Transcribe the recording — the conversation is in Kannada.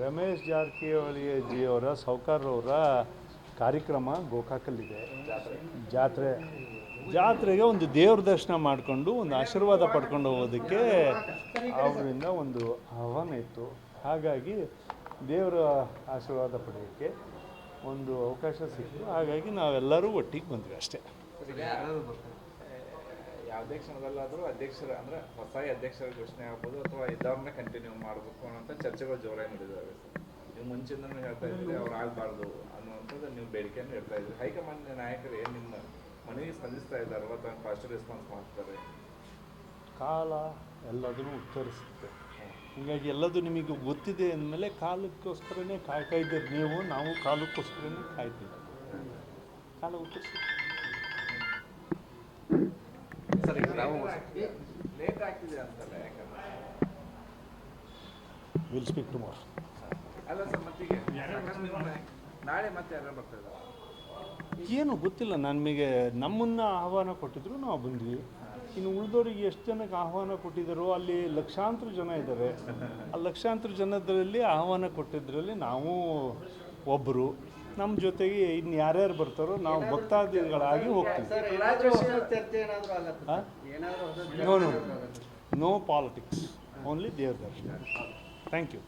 ರಮೇಶ್ ಜಾರಕಿಹೊಳಿ ಜಿಯವರ ಸೌಕಾರವರ ಕಾರ್ಯಕ್ರಮ ಗೋಕಾಕಲ್ಲಿದೆ. ಜಾತ್ರೆ, ಜಾತ್ರೆಗೆ ಒಂದು ದೇವ್ರ ದರ್ಶನ ಮಾಡಿಕೊಂಡು ಒಂದು ಆಶೀರ್ವಾದ ಪಡ್ಕೊಂಡು ಹೋಗೋದಕ್ಕೆ ಅವರಿಂದ ಒಂದು ಆಹ್ವಾನ ಇತ್ತು. ಹಾಗಾಗಿ ದೇವರ ಆಶೀರ್ವಾದ ಪಡೆಯೋಕ್ಕೆ ಒಂದು ಅವಕಾಶ ಸಿಕ್ತು ಹಾಗಾಗಿ ನಾವೆಲ್ಲರೂ ಒಟ್ಟಿಗೆ ಬಂದ್ವಿ ಅಷ್ಟೇ. ಯಾವುದೇ ಅಧ್ಯಕ್ಷರ ಅಂದ್ರೆ ಹೊಸ ಅಧ್ಯಕ್ಷರ ಘೋಷಣೆ ಆಗ್ಬೋದು ಅಥವಾ ಇದ್ದವ್ರನ್ನೇ ಕಂಟಿನ್ಯೂ ಮಾಡಬೇಕು ಅನ್ನೋಂಥ ಚರ್ಚೆಗಳು ಜೋರಾಗಿ ನಡೆದಿದ್ದಾವೆ ನೀವು ಮುಂಚಿಂದನೂ ಹೇಳ್ತಾ ಇದ್ದೀರಿ, ಅವ್ರು ಆಗಬಾರ್ದು ಅನ್ನುವಂಥದ್ದು ನೀವು ಬೇಡಿಕೆಯನ್ನು ಹೇಳ್ತಾ ಇದ್ದೀರಿ. ಹೈಕಮಾಂಡ್ ನಾಯಕರು ಏನು ನಿಮ್ಮ ಮನವಿ ಸ್ಪಂದಿಸ್ತಾ ಇದ್ದಾರೆ ಅಥವಾ ಫಾಸ್ಟ್ ರೆಸ್ಪಾನ್ಸ್ ಮಾಡ್ತಾರೆ? ಕಾಲ ಎಲ್ಲದನ್ನು ಉತ್ತರಿಸುತ್ತೆ. ಹೀಗಾಗಿ ಎಲ್ಲದೂ ನಿಮಗೆ ಗೊತ್ತಿದೆ ಅಂದಮೇಲೆ ಕಾಲಕ್ಕೋಸ್ಕರನೇ ಕಾಯ್ತಾ ಇದ್ದೀರಿ ನೀವು, ನಾವು ಕಾಲಕ್ಕೋಸ್ಕರನೇ ಕಾಯ್ತೀವಿ ಕಾಲ ಉತ್ತರಿಸುತ್ತೆ. ವಿಲ್ ಸ್ಪೀಕ್ ಟುಮಾರೋ ಅಲ್ಲ ಸರ್ ಮತ್ತೀಗ ನಾಳೆ ಮತ್ತೆ ಯಾರು ಬರ್ತಾ ಏನು ಗೊತ್ತಿಲ್ಲ ನಮಗೆ ನಮ್ಮನ್ನು ಆಹ್ವಾನ ಕೊಟ್ಟಿದ್ರು ನಾವು ಬಂದ್ವಿ. ಇನ್ನು ಉಳಿದವರಿಗೆ ಎಷ್ಟು ಜನಕ್ಕೆ ಆಹ್ವಾನ ಕೊಟ್ಟಿದ್ದಾರೋ ಅಲ್ಲಿ ಲಕ್ಷಾಂತರ ಜನ ಇದ್ದಾರೆ. ಆ ಲಕ್ಷಾಂತರ ಜನದಲ್ಲಿ ಆಹ್ವಾನ ಕೊಟ್ಟಿದ್ದರಲ್ಲಿ ನಾವು ಒಬ್ಬರು ನಮ್ಮ ಜೊತೆಗೆ ಇನ್ನು ಯಾರ್ಯಾರು ಬರ್ತಾರೋ ನಾವು ಭಕ್ತಾದಿಗಳಾಗಿ ಹೋಗ್ತೀವಿ. ನೋ ನೋ ಪಾಲಿಟಿಕ್ಸ್ ಓನ್ಲಿ ದೇವ್ರ ದರ್ಶನ. Thank you